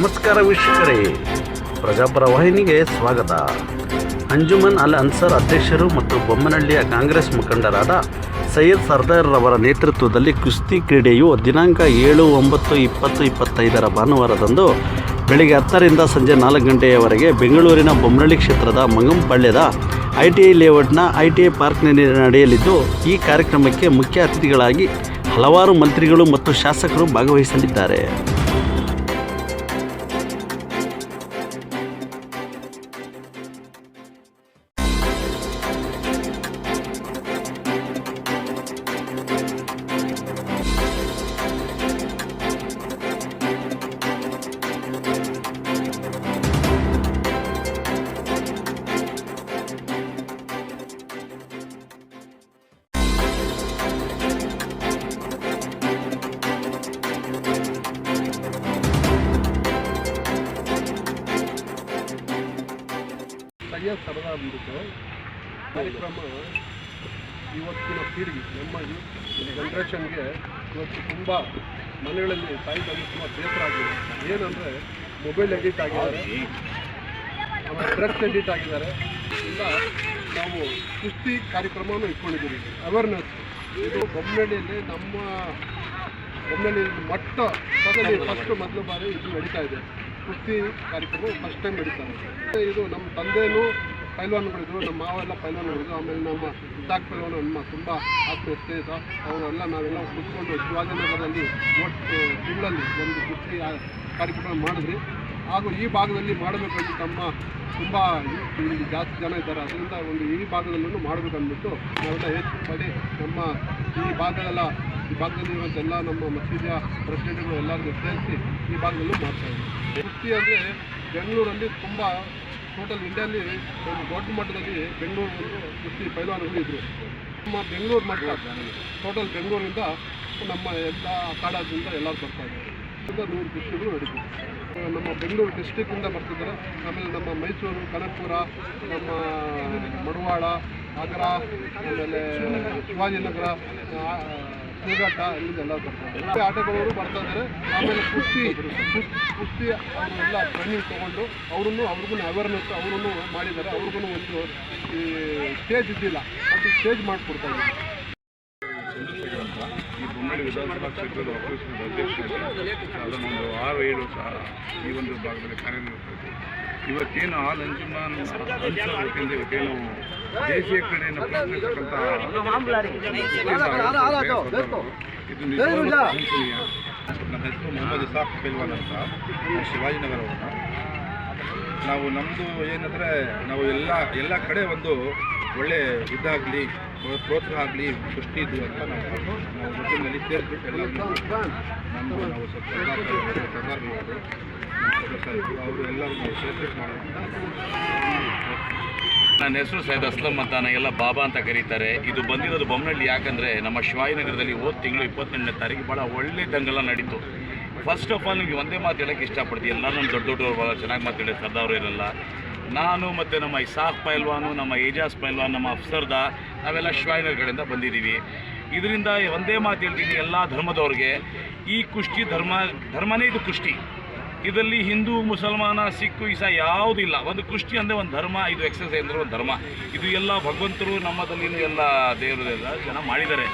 ನಮಸ್ಕಾರ ವೀಕ್ಷಕರೇ. ಪ್ರಜಾಪರ ವಾಹಿನಿಗೆ ಸ್ವಾಗತ. ಅಂಜುಮನ್ ಅಲ್ ಅನ್ಸರ್ ಅಧ್ಯಕ್ಷರು ಮತ್ತು ಬೊಮ್ಮನಹಳ್ಳಿಯ ಕಾಂಗ್ರೆಸ್ ಮುಖಂಡರಾದ ಸೈಯದ್ ಸರ್ದಾರ್ರವರ ನೇತೃತ್ವದಲ್ಲಿ ಕುಸ್ತಿ ಕ್ರೀಡೆಯು ದಿನಾಂಕ ಏಳು ಒಂಬತ್ತು ಇಪ್ಪತ್ತು ಇಪ್ಪತ್ತೈದರ ಭಾನುವಾರದಂದು ಬೆಳಗ್ಗೆ ಹತ್ತರಿಂದ ಸಂಜೆ ನಾಲ್ಕು ಗಂಟೆಯವರೆಗೆ ಬೆಂಗಳೂರಿನ ಬೊಮ್ಮನಹಳ್ಳಿ ಕ್ಷೇತ್ರದ ಮಂಗಂಪಳ್ಳ್ಯದ ಐ ಟಿ ಐ ಲೇಔಟ್ನ ಐ ಟಿ ಐ ಪಾರ್ಕ್ನಲ್ಲಿ ನಡೆಯಲಿದ್ದು, ಈ ಕಾರ್ಯಕ್ರಮಕ್ಕೆ ಮುಖ್ಯ ಅತಿಥಿಗಳಾಗಿ ಹಲವಾರು ಮಂತ್ರಿಗಳು ಮತ್ತು ಶಾಸಕರು ಭಾಗವಹಿಸಲಿದ್ದಾರೆ. ಅಂದ್ಬಿಟ್ಟು ಕಾರ್ಯಕ್ರಮ ಇವತ್ತಿನ ಪೀಳಿಗೆ ನಮ್ಮ ಜನ್ರೇಷನ್ಗೆ ಇವತ್ತು ತುಂಬ ಮನೆಗಳಲ್ಲಿ ತಾಯಿಗಳಿಗೆ ತುಂಬ ಬೇಸರ ಆಗಿದೆ ಏನಂದರೆ ಮೊಬೈಲ್ ಎಡಿಟ್ ಆಗಿದ್ದಾರೆ. ಆಮೇಲೆ ಡ್ರಗ್ಸ್ ಎಡಿಟ್ ಆಗಿದ್ದಾರೆ. ಇಲ್ಲ ನಾವು ಕುಸ್ತಿ ಕಾರ್ಯಕ್ರಮವನ್ನು ಇಟ್ಕೊಂಡಿದ್ದೀವಿ. ಅವೇರ್ನೆಸ್ ಇದು ಬೊಮ್ಮನಹಳ್ಳಿಯಲ್ಲಿ ನಮ್ಮ ಬೊಮ್ಮನಹಳ್ಳಿ ಮಟ್ಟ ಪದವಿ ಫಸ್ಟ್ ಮೊದಲ ಬಾರಿ ಇದು ನಡೀತಾ ಇದೆ. ಕುಸ್ತಿ ಕಾರ್ಯಕ್ರಮ ಫಸ್ಟ್ ಟೈಮ್ ನಡೀತಾರೆ ಇದು ನಮ್ಮ ತಂದೆನೂ ಪೈಲ್ವಾನ್ಗಳಿದ್ರು ನಮ್ಮ ಮಾವೆಲ್ಲ ಪೈಲ್ವಾನ್ಗಳಿದ್ರು ಆಮೇಲೆ ನಮ್ಮ ಇಸಾಕ್ ಪೈಲ್ವಾನ್ ನಮ್ಮ ತುಂಬ ಆತ್ಮೀಯ ಸ್ನೇಹಿತ ಅವರೆಲ್ಲ ನಾವೆಲ್ಲ ಕೂತ್ಕೊಂಡು ಶಿವಾಜಿನಗರದಲ್ಲಿ ಒಟ್ಟು ತಿಂಗಳಲ್ಲಿ ಒಂದು ಕುಸ್ತಿ ಕಾರ್ಯಕ್ರಮ ಮಾಡಿದ್ವಿ. ಹಾಗೂ ಈ ಭಾಗದಲ್ಲಿ ಮಾಡಬೇಕಂತ ತಮ್ಮ ತುಂಬ ಇಲ್ಲಿ ಜಾಸ್ತಿ ಜನ ಇದ್ದಾರೆ. ಅದರಿಂದ ಒಂದು ಈ ಭಾಗದಲ್ಲೂ ಮಾಡಬೇಕಂದ್ಬಿಟ್ಟು ನಾವೆಲ್ಲ ಯೋಚನೆ ಮಾಡಿ ನಮ್ಮ ಈ ಭಾಗದಲ್ಲ, ಈ ಭಾಗದಲ್ಲಿ ಇರುವಂಥ ಎಲ್ಲ ನಮ್ಮ ಮಸೀದಿಯ ಪ್ರೆಸಿಡೆಂಟ್ಗಳು ಎಲ್ಲರಿಗೂ ಸೇರಿಸಿ ಈ ಭಾಗದಲ್ಲೂ ಮಾಡ್ತಾ ಇದ್ದೀವಿ. ಕುಸ್ತಿ ಅಂದರೆ ಬೆಂಗಳೂರಲ್ಲಿ ತುಂಬ ಟೋಟಲ್ ಇಂಡಿಯಲ್ಲಿ ಒಂದು ದೊಡ್ಡ ಮಟ್ಟದಲ್ಲಿ ಬೆಂಗಳೂರು ಕುಸ್ತಿ ಪೈಲ್ವಾನ್ಗಳು ಇದ್ದರು ನಮ್ಮ ಬೆಂಗಳೂರು ಮಟ್ಟ ಟೋಟಲ್ ಬೆಂಗಳೂರಿಂದ ನಮ್ಮ ಎಲ್ಲ ಅಖಾಡದಿಂದ ಎಲ್ಲರೂ ಬರ್ತಾ ಇದ್ದಾರೆ ಇಂದ ನೂರು ಕುಸ್ತಿಗಳು ನಡೀತಿದೆ ನಮ್ಮ ಬೆಂಗಳೂರು ಡಿಸ್ಟಿಕ್ಕಿಂದ ಬರ್ತಿದ್ದಾರೆ. ಆಮೇಲೆ ನಮ್ಮ ಮೈಸೂರು, ಕನಕಪುರ, ನಮ್ಮ ಮಡವಾಳ, ಆಗ್ರಾ, ಆಮೇಲೆ ಶಿವಾಜಿನಗರ ಇಲ್ಲಿಂದ ಎಲ್ಲ ಬರ್ತಾರೆ ಆಟಗಳವರು ಬರ್ತಾ ಇದ್ದಾರೆ. ಆಮೇಲೆ ಕುಸ್ತಿ ಕುಸ್- ಕುಸ್ತಿ ಅವರೆಲ್ಲ ಟ್ರೈನಿಂಗ್ ತೊಗೊಂಡು ಅವ್ರನ್ನು, ಅವ್ರಿಗೂ ಅವೇರ್ನೆಸ್ ಅವ್ರನ್ನು ಮಾಡಿದ್ದಾರೆ. ಅವ್ರಿಗೂ ಒಂದು, ಈ ಸ್ಟೇಜ್ ಇದ್ದಿಲ್ಲ. ಅದು ಸ್ಟೇಜ್ ಮಾಡಿಕೊಡ್ತಾ ಇದ್ದಾರೆ. ಈ ವಿಧಾನಸಭಾ ಕ್ಷೇತ್ರದ ಅಪೋಸಿಷನ್ ಅಧ್ಯಕ್ಷರಾಗಿ ಅದನ್ನೊಂದು ಆರು, ಏಳು ಸಹ ಈ ಒಂದು ಭಾಗದಲ್ಲಿ ಕಾರ್ಯನಿರ್ವಹಿಸ್ತಾ ಇವತ್ತೇನು ಆ ಅನ್ಸರ್ ವತಿಯಿಂದ ಇವತ್ತೇನು ದೇಶೀಯ ಇದು. ನಮ್ಮ ಹೆಸರು ಮೊಹಮ್ಮದ್ ಇಸಾಫ್ ಪೆಲ್ವಾನ್ ಅಂತ ನಾವು ಶಿವಾಜಿನಗರವನ್ನು ನಾವು ನಮ್ಮದು ಏನಂದರೆ ನಾವು ಎಲ್ಲ ಎಲ್ಲ ಕಡೆ ಒಂದು ಒಳ್ಳೆ ಇದಾಗಲಿ ಪ್ರೋತ್ಸಾಹ ಆಗಲಿ ಸೃಷ್ಟಿ ಇದು ಅಂತ ನಾವು ನಾವು ಒಟ್ಟಿನಲ್ಲಿ ಸೇರಿಬಿಟ್ಟು ಎಲ್ಲ ನಮ್ಮ ನಾವು ಸ್ವಲ್ಪ ಸರ್ದಾರ್ ಅವರು ಎಲ್ಲರೂ ಮಾಡೋಣ ನನ್ನ ಹೆಸರು ಸೈಯದ್ ಅಸ್ಲಂ ಅಂತ ಎಲ್ಲ ಬಾಬಾ ಅಂತ ಕರೀತಾರೆ. ಇದು ಬಂದಿರೋದು ಬೊಮ್ಮನಹಳ್ಳಿ ಯಾಕಂದರೆ ನಮ್ಮ ಶಿವಾಜಿನಗರದಲ್ಲಿ ಹೋದ ತಿಂಗಳು ಇಪ್ಪತ್ತೆಂಟನೇ ತಾರೀಕು ಭಾಳ ಒಳ್ಳೆ ದಂಗಲ ನಡೀತು. ಫಸ್ಟ್ ಆಫ್ ಆಲ್ ನಿಮಗೆ ಒಂದೇ ಮಾತು ಹೇಳೋಕ್ಕೆ ಇಷ್ಟಪಡ್ತೀನಿ. ಎಲ್ಲರೂ ನಮ್ಮ ದೊಡ್ಡ ದೊಡ್ಡವರು ಭಾಳ ಚೆನ್ನಾಗಿ ಮಾತಾಡಿ ಸರ್ದಾರ್ ಇರಲ್ಲ. ನಾನು ಮತ್ತು ನಮ್ಮ ಇಸಾಫ್ ಪೈಲ್ವಾನು, ನಮ್ಮ ಏಜಾಸ್ ಪೈಲ್ವಾನ್, ನಮ್ಮ ಅಫ್ಸರ್ದ ನಾವೆಲ್ಲ ಶಿವಾಜಿನಗರ ಕಡೆಯಿಂದ ಬಂದಿದ್ದೀವಿ. ಇದರಿಂದ ಒಂದೇ ಮಾತು ಹೇಳ್ತೀನಿ. ಎಲ್ಲ ಧರ್ಮದವ್ರಿಗೆ ಈ ಕುಷ್ಟಿ ಧರ್ಮ, ಧರ್ಮನೇ ಇದು ಕುಷ್ಟಿ. ಇದರಲ್ಲಿ ಹಿಂದೂ, ಮುಸಲ್ಮಾನ ಸಿಕ್ಕು ಇಸ ಯಾವುದಿಲ್ಲ ಒಂದು ಕುಷ್ಟಿ ಅಂದರೆ ಒಂದು ಧರ್ಮ, ಇದು ಎಕ್ಸಸೈಸ್ ಅಂದರೆ ಒಂದು ಧರ್ಮ. ಇದು ಎಲ್ಲ ಭಗವಂತರು ನಮ್ಮದಲ್ಲಿನ ಎಲ್ಲ ದೇವರು ಎಲ್ಲ ಜನ ಮಾಡಿದ್ದಾರೆ.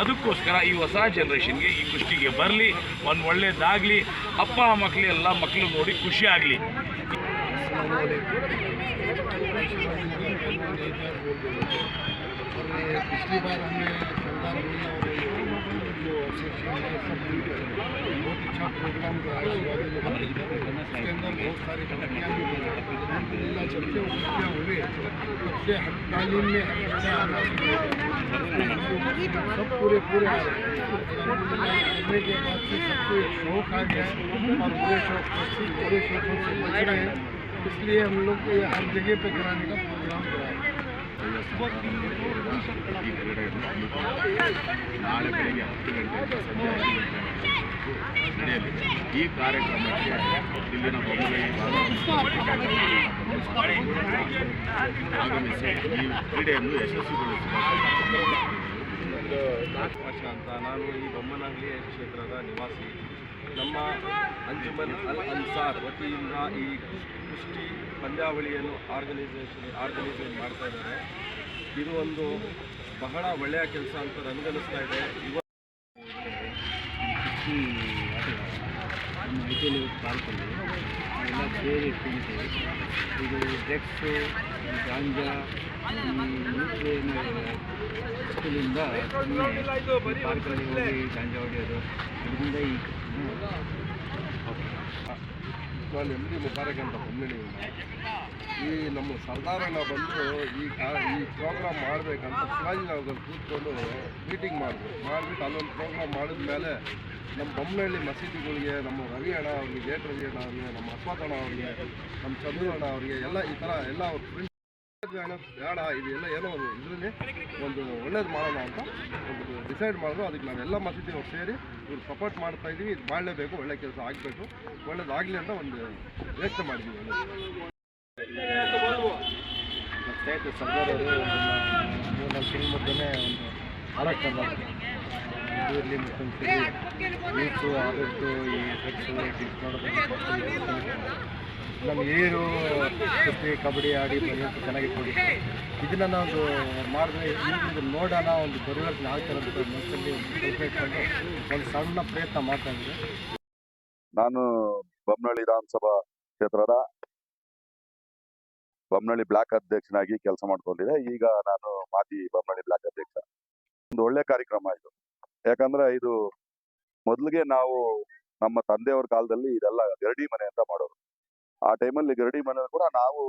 ಅದಕ್ಕೋಸ್ಕರ ಈ ಹೊಸ ಜನ್ರೇಷನ್ಗೆ ಈ ಕುಷ್ಟಿಗೆ ಬರಲಿ, ಒಂದು ಒಳ್ಳೆಯದಾಗಲಿ ಅಪ್ಪ ಮಕ್ಕಳು ಎಲ್ಲ ಮಕ್ಕಳು ನೋಡಿ ಖುಷಿ जो बहुत अच्छा प्रोग्राम उसके अंदर बहुत सारी हर तालीम में सब पूरे पूरे के बाद सबको शौक आ गया है। और पूरे शौक शौकों से बच रहे हैं इसलिए हम लोग हर जगह पे कराने का प्रोग्राम कराया ಕ್ರೀಡೆಯನ್ನು ನಾಳೆ ಬೆಳಗ್ಗೆ ಹತ್ತು ಗಂಟೆಯಿಂದ ಈ ಕಾರ್ಯಕ್ರಮಕ್ಕೆ ಇಲ್ಲಿನ ಭಾಗದ ಆಗಮಿಸಿ ಈ ಕ್ರೀಡೆಯನ್ನು ಯಶಸ್ವಿಗೊಳಿಸುವ ಭಾಷಾ ಅಂತ ನಾನು ಈ ಬೊಮ್ಮನಹಳ್ಳಿ ಕ್ಷೇತ್ರದ ನಿವಾಸಿ ನಮ್ಮ ಅಂಜುಮನ್ ಅಲ್ ಅನ್ಸಾರ್ ವತಿಯಿಂದ ಈ ಕುಸ್ತಿ ಪಂದ್ಯಾವಳಿಯನ್ನು ಆರ್ಗನೈಸೇಷನ್ ಆರ್ಗನೈಸೇಷನ್ ಮಾಡ್ತಾ ಇದ್ದಾರೆ. ಇದು ಒಂದು ಬಹಳ ಒಳ್ಳೆಯ ಕೆಲಸ ಅಂತ ನನಗನ್ನಿಸ್ತಾ ಇದೆ. ಇವ ಕುಸ್ತಿ ನಮ್ಮ ಐ ಎಲ್ಲ ಇಟ್ಕೊಂಡಿದ್ದೀವಿ ಇದು ಡ್ರಗ್ಸು ಗಾಂಜಾ ಸ್ಕೂಲಿಂದ ಪಾರ್ಕಲ್ಲಿ ಹೋಗಿ ಗಾಂಜಾ ಹೊಡೆಯೋದು. ಅದರಿಂದ ಈ ನಾನು ಎಂ ಡಿ ಮುಬಾರಕ್ ಅಂತ ಈ ನಮ್ಮ ಸರ್ದಾರನ ಬಂದು ಈ ಈ ಪ್ರೋಗ್ರಾಮ್ ಮಾಡಬೇಕಂತ ಶಿವಾಜಿನಗರದಲ್ಲಿ ಕೂತ್ಕೊಂಡು ಮೀಟಿಂಗ್ ಮಾಡಿದ್ರು. ಮಾಡಿಬಿಟ್ಟು ಅಲ್ಲೊಂದು ಪ್ರೋಗ್ರಾಮ್ ಮಾಡಿದ್ಮೇಲೆ ನಮ್ಮ ಬೊಮ್ಮನಹಳ್ಳಿ ಮಸೀದಿಗಳಿಗೆ, ನಮ್ಮ ರವಿ ಅಣ್ಣ ಅವ್ರಿಗೆ ಜೇಟ್ ರವಿ ಅಣ್ಣ ಅವ್ರಿಗೆ, ನಮ್ಮ ಅಶ್ವಥ್ ಅಣ್ಣ ಅವ್ರಿಗೆ, ನಮ್ಮ ಚಂದ್ರು ಅಣ್ಣ ಅವ್ರಿಗೆ, ಎಲ್ಲ ಈ ಥರ ಎಲ್ಲ ಅವ್ರ ಬೇಡ ಇದೆಲ್ಲ ಏನೋ ಒಂದು ಇದರಲ್ಲಿ ಒಂದು ಒಳ್ಳೇದು ಮಾಡೋಣ ಅಂತ ಒಂದು ಡಿಸೈಡ್ ಮಾಡಿದ್ರು. ಅದಕ್ಕೆ ನಾವೆಲ್ಲ ಮಸೀದಿಯವ್ರು ಸೇರಿ ಇವ್ರು ಸಪೋರ್ಟ್ ಮಾಡ್ತಾ ಇದ್ದೀವಿ. ಇದು ಮಾಡಲೇಬೇಕು ಒಳ್ಳೆ ಕೆಲಸ ಆಗಬೇಕು. ಒಳ್ಳೇದಾಗಲಿ ಅಂತ ಒಂದು ಯೋಚನೆ ಮಾಡಿದ್ದೀವಿ ಒಳ್ಳೇದು ಮತ್ತೆ ಸರ್ದಾರವರು ಮೂರ್ನಾಲ್ಕು ತಿಂಗಳ ಮೊದಲೇ ಒಂದು ಆದಷ್ಟು ಈ ಡ್ರಗ್ಸು ಮಾಡೋದು ನಮ್ಮ ಏನು ಕುಸ್ತಿ ಕಬಡ್ಡಿ ಆಡಿ ಬಂದು ಚೆನ್ನಾಗಿ ಕೊಡಿ ಒಂದು ಮಾಡಿದ್ರೆ ನೋಡೋಣ, ಒಂದು ಪರಿವರ್ತನೆ ಆಗ್ತಾರೆ ಅಂತ ಮನಸ್ಸಲ್ಲಿ ಒಂದು ಸಣ್ಣ ಪ್ರಯತ್ನ ಮಾಡ್ತಾ ಇದ್ದೆ ನಾನು ಬೊಮ್ಮನಹಳ್ಳಿ ವಿಧಾನಸಭಾ ಕ್ಷೇತ್ರದ ಬೊಮ್ಮನಹಳ್ಳಿ ಬ್ಲಾಕ್ ಅಧ್ಯಕ್ಷನಾಗಿ ಕೆಲಸ ಮಾಡ್ಕೊಂಡಿದ್ದೆ. ಈಗ ನಾನು ಮಾಜಿ ಬೊಮ್ಮನಹಳ್ಳಿ ಬ್ಲಾಕ್ ಅಧ್ಯಕ್ಷ. ಒಂದು ಒಳ್ಳೆ ಕಾರ್ಯಕ್ರಮ ಇದು. ಯಾಕಂದ್ರೆ ಇದು ಮೊದಲಿಗೆ ನಾವು ನಮ್ಮ ತಂದೆಯವ್ರ ಕಾಲದಲ್ಲಿ ಇದೆಲ್ಲ ಗರಡಿ ಮನೆ ಅಂತ ಮಾಡೋರು. ಆ ಟೈಮಲ್ಲಿ ಗರಡಿ ಮನೆ ಕೂಡ ನಾವು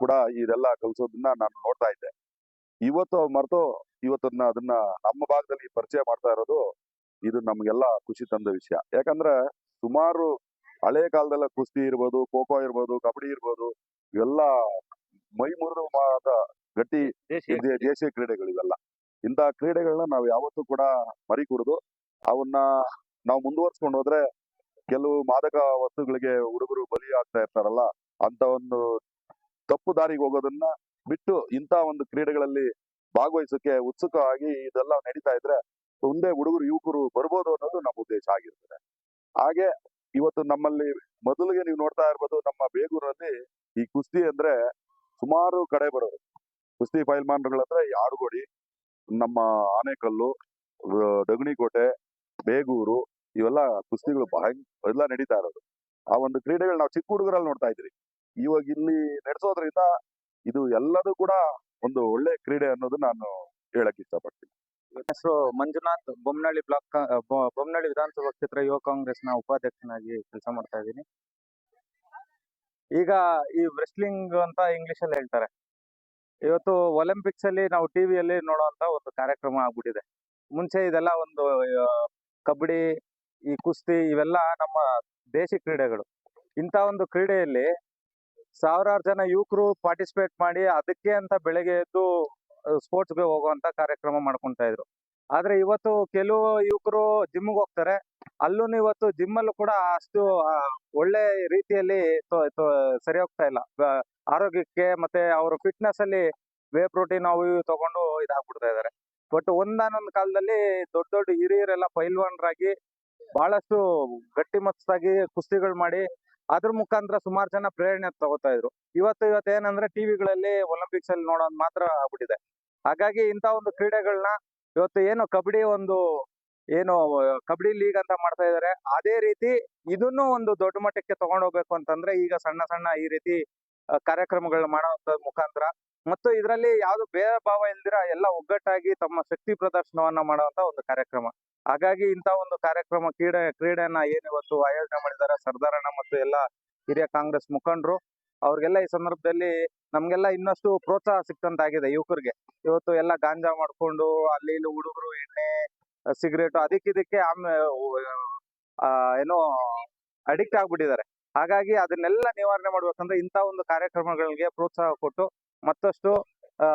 ಕೂಡ ಇದೆಲ್ಲ ಕಲಿಸೋದನ್ನ ನಾನು ನೋಡ್ತಾ ಇದ್ದೆ. ಇವತ್ತು ಮರೆತು ಇವತ್ತನ್ನ ಅದನ್ನ ನಮ್ಮ ಭಾಗದಲ್ಲಿ ಪರಿಚಯ ಮಾಡ್ತಾ ಇರೋದು ಇದು ನಮ್ಗೆಲ್ಲ ಖುಷಿ ತಂದ ವಿಷಯ. ಯಾಕಂದ್ರೆ ಸುಮಾರು ಹಳೆ ಕಾಲದಲ್ಲ ಕುಸ್ತಿ ಇರ್ಬೋದು ಖೋ ಖೋ ಇರ್ಬೋದು ಕಬಡ್ಡಿ ಇರ್ಬೋದು ಇವೆಲ್ಲ ಮೈ ಮುರಿದ ಗಟ್ಟಿ ದೇಶೀಯ ಕ್ರೀಡೆಗಳು ಇವೆಲ್ಲ. ಇಂತಹ ಕ್ರೀಡೆಗಳನ್ನ ನಾವು ಯಾವತ್ತೂ ಕೂಡ ಮರಿ ಕುಡಿದು ಅವನ್ನ ನಾವು ಮುಂದುವರ್ಸ್ಕೊಂಡು ಹೋದ್ರೆ ಕೆಲವು ಮಾದಕ ವಸ್ತುಗಳಿಗೆ ಹುಡುಗರು ಬಲಿ ಆಗ್ತಾ ಇರ್ತಾರಲ್ಲ, ಅಂತ ಒಂದು ತಪ್ಪು ದಾರಿಗೆ ಹೋಗೋದನ್ನ ಬಿಟ್ಟು ಇಂತ ಒಂದು ಕ್ರೀಡೆಗಳಲ್ಲಿ ಭಾಗವಹಿಸೋಕೆ ಉತ್ಸುಕವಾಗಿ ಇದೆಲ್ಲ ನಡೀತಾ ಇದ್ರೆ ಮುಂದೆ ಹುಡುಗರು, ಯುವಕರು ಬರ್ಬೋದು ಅನ್ನೋದು ನಮ್ಮ ಉದ್ದೇಶ ಆಗಿರ್ತದೆ. ಹಾಗೆ ಇವತ್ತು ನಮ್ಮಲ್ಲಿ ಮೊದಲಿಗೆ ನೀವು ನೋಡ್ತಾ ಇರ್ಬೋದು, ನಮ್ಮ ಬೇಗೂರಲ್ಲಿ ಈ ಕುಸ್ತಿ ಅಂದ್ರೆ ಸುಮಾರು ಕಡೆ ಬರೋರು ಕುಸ್ತಿ ಫೈಲ್ಮಾನ್ಗಳಂದ್ರೆ ಈ ಆಡುಗೋಡಿ, ನಮ್ಮ ಆನೆಕಲ್ಲು ಡಗಣಿಕೋಟೆ ಬೇಗೂರು ಇವೆಲ್ಲ ಕುಸ್ತಿಗಳು ಎಲ್ಲ ನಡೀತಾ ಇರೋದು. ಆ ಒಂದು ಕ್ರೀಡೆಗಳು ನಾವು ಚಿಕ್ಕ ಹುಡುಗರಲ್ಲಿ ನೋಡ್ತಾ ಇದ್ರಿ. ಇವಾಗ ಇಲ್ಲಿ ನಡೆಸೋದ್ರಿಂದ ಇದು ಎಲ್ಲದೂ ಕೂಡ ಒಂದು ಒಳ್ಳೆ ಕ್ರೀಡೆ ಅನ್ನೋದು ನಾನು ಹೇಳಕ್ ಇಷ್ಟಪಡ್ತೀನಿ. ಹೆಸರು ಮಂಜುನಾಥ್. ಬೊಮ್ಮನಹಳ್ಳಿ ಬ್ಲಾಕ್ ಬೊಮ್ಮನಹಳ್ಳಿ ವಿಧಾನಸಭಾ ಕ್ಷೇತ್ರ ಯುವ ಕಾಂಗ್ರೆಸ್ನ ಉಪಾಧ್ಯಕ್ಷನಾಗಿ ಕೆಲಸ ಮಾಡ್ತಾ ಇದ್ದೀನಿ. ಈಗ ಈ ವ್ರೆಸ್ಲಿಂಗ್ ಅಂತ ಇಂಗ್ಲಿಷ್ ಅಲ್ಲಿ ಹೇಳ್ತಾರೆ. ಇವತ್ತು ಒಲಿಂಪಿಕ್ಸ್ ಅಲ್ಲಿ ನಾವು ಟಿವಿಯಲ್ಲಿ ನೋಡುವಂತ ಒಂದು ಕಾರ್ಯಕ್ರಮ ಆಗ್ಬಿಟ್ಟಿದೆ. ಮುಂಚೆ ಇದೆಲ್ಲ ಒಂದು ಕಬಡ್ಡಿ ಈ ಕುಸ್ತಿ ಇವೆಲ್ಲ ನಮ್ಮ ದೇಶಿ ಕ್ರೀಡೆಗಳು. ಇಂಥ ಒಂದು ಕ್ರೀಡೆಯಲ್ಲಿ ಸಾವಿರಾರು ಜನ ಯುವಕರು ಪಾರ್ಟಿಸಿಪೇಟ್ ಮಾಡಿ ಅದಕ್ಕೆ ಅಂತ ಬೆಳಗ್ಗೆ ಎದ್ದು ಸ್ಪೋರ್ಟ್ಸ್ಗೆ ಹೋಗುವಂತ ಕಾರ್ಯಕ್ರಮ ಮಾಡ್ಕೊಂತ ಇದ್ರು. ಆದ್ರೆ ಇವತ್ತು ಕೆಲವು ಯುವಕರು ಜಿಮ್ಗೆ ಹೋಗ್ತಾರೆ. ಅಲ್ಲೂ ಇವತ್ತು ಜಿಮ್ ಅಲ್ಲೂ ಕೂಡ ಅಷ್ಟು ಒಳ್ಳೆ ರೀತಿಯಲ್ಲಿ ಸರಿ ಹೋಗ್ತಾ ಇಲ್ಲ. ಆರೋಗ್ಯಕ್ಕೆ ಮತ್ತೆ ಅವರು ಫಿಟ್ನೆಸ್ ಅಲ್ಲಿ ವೇ ಪ್ರೋಟೀನ್ ಅವು ಇವು ತಗೊಂಡು ಇದಾಗ್ಬಿಡ್ತಾ ಇದಾರೆ. ಬಟ್ ಒಂದಾನೊಂದು ಕಾಲದಲ್ಲಿ ದೊಡ್ಡ ದೊಡ್ಡ ಹಿರಿಯರೆಲ್ಲ ಪೈಲ್ವಾನರಾಗಿ ಬಹಳಷ್ಟು ಗಟ್ಟಿಮಸ್ತಾಗಿ ಕುಸ್ತಿಗಳು ಮಾಡಿ ಅದ್ರ ಮುಖಾಂತರ ಸುಮಾರು ಜನ ಪ್ರೇರಣೆ ತಗೋತಾ ಇದ್ರು. ಇವತ್ತು ಇವತ್ತು ಏನಂದ್ರೆ ಟಿವಿಗಳಲ್ಲಿ ಒಲಿಂಪಿಕ್ಸ್ ಅಲ್ಲಿ ನೋಡೋದು ಮಾತ್ರ ಆಗ್ಬಿಟ್ಟಿದೆ. ಹಾಗಾಗಿ ಇಂತ ಒಂದು ಕ್ರೀಡೆಗಳನ್ನ ಇವತ್ತು ಏನು ಕಬಡ್ಡಿ ಒಂದು ಏನು ಕಬಡ್ಡಿ ಲೀಗ್ ಅಂತ ಮಾಡ್ತಾ ಇದಾರೆ. ಅದೇ ರೀತಿ ಇದನ್ನು ಒಂದು ದೊಡ್ಡ ಮಟ್ಟಕ್ಕೆ ತಗೊಂಡೋಗ್ಬೇಕು ಅಂತಂದ್ರೆ ಈಗ ಸಣ್ಣ ಸಣ್ಣ ಈ ರೀತಿ ಕಾರ್ಯಕ್ರಮಗಳನ್ನ ಮಾಡೋಂಥ ಮುಖಾಂತರ. ಮತ್ತು ಇದರಲ್ಲಿ ಯಾವ್ದು ಬೇರೆ ಭಾವ ಇಲ್ದಿರ ಎಲ್ಲ ಒಗ್ಗಟ್ಟಾಗಿ ತಮ್ಮ ಶಕ್ತಿ ಪ್ರದರ್ಶನವನ್ನ ಮಾಡುವಂತ ಒಂದು ಕಾರ್ಯಕ್ರಮ. ಹಾಗಾಗಿ ಇಂತ ಒಂದು ಕಾರ್ಯಕ್ರಮ ಕ್ರೀಡೆ, ಕ್ರೀಡೆಯನ್ನ ಏನಿವತ್ತು ಆಯೋಜನೆ ಮಾಡಿದ್ದಾರೆ ಸರ್ದಾರಣ್ಣ ಮತ್ತು ಎಲ್ಲ ಹಿರಿಯ ಕಾಂಗ್ರೆಸ್ ಮುಖಂಡರು, ಅವ್ರಿಗೆಲ್ಲ ಈ ಸಂದರ್ಭದಲ್ಲಿ ನಮ್ಗೆಲ್ಲ ಇನ್ನಷ್ಟು ಪ್ರೋತ್ಸಾಹ ಸಿಕ್ಕಂತಾಗಿದೆ ಯುವಕರಿಗೆ. ಇವತ್ತು ಎಲ್ಲ ಗಾಂಜಾ ಮಾಡ್ಕೊಂಡು ಅಲ್ಲಿ ಇಲ್ಲಿ ಹುಡುಗರು ಎಣ್ಣೆ, ಸಿಗರೇಟ್ ಅದಕ್ಕಿದಕ್ಕೆ ಆಮೇಲೆ ಏನೋ ಅಡಿಕ್ಟ್ ಆಗ್ಬಿಟ್ಟಿದ್ದಾರೆ. ಹಾಗಾಗಿ ಅದನ್ನೆಲ್ಲ ನಿವಾರಣೆ ಮಾಡ್ಬೇಕಂದ್ರೆ ಇಂತ ಒಂದು ಕಾರ್ಯಕ್ರಮಗಳಿಗೆ ಪ್ರೋತ್ಸಾಹ ಕೊಟ್ಟು ಮತ್ತಷ್ಟು ಆ,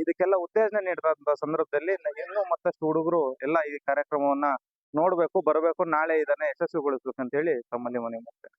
ಇದಕ್ಕೆಲ್ಲ ಉತ್ತೇಜನ ನೀಡಿದಂತ ಸಂದರ್ಭದಲ್ಲಿ ಇನ್ನೂ ಮತ್ತಷ್ಟು ಹುಡುಗರು ಎಲ್ಲ ಈ ಕಾರ್ಯಕ್ರಮವನ್ನ ನೋಡ್ಬೇಕು, ಬರಬೇಕು, ನಾಳೆ ಇದನ್ನ ಯಶಸ್ವಿಗೊಳಿಸ್ಬೇಕು ಅಂತ ಹೇಳಿ ತಮ್ಮಲ್ಲಿ ಮನವಿ ಮಾಡ್ತೇನೆ.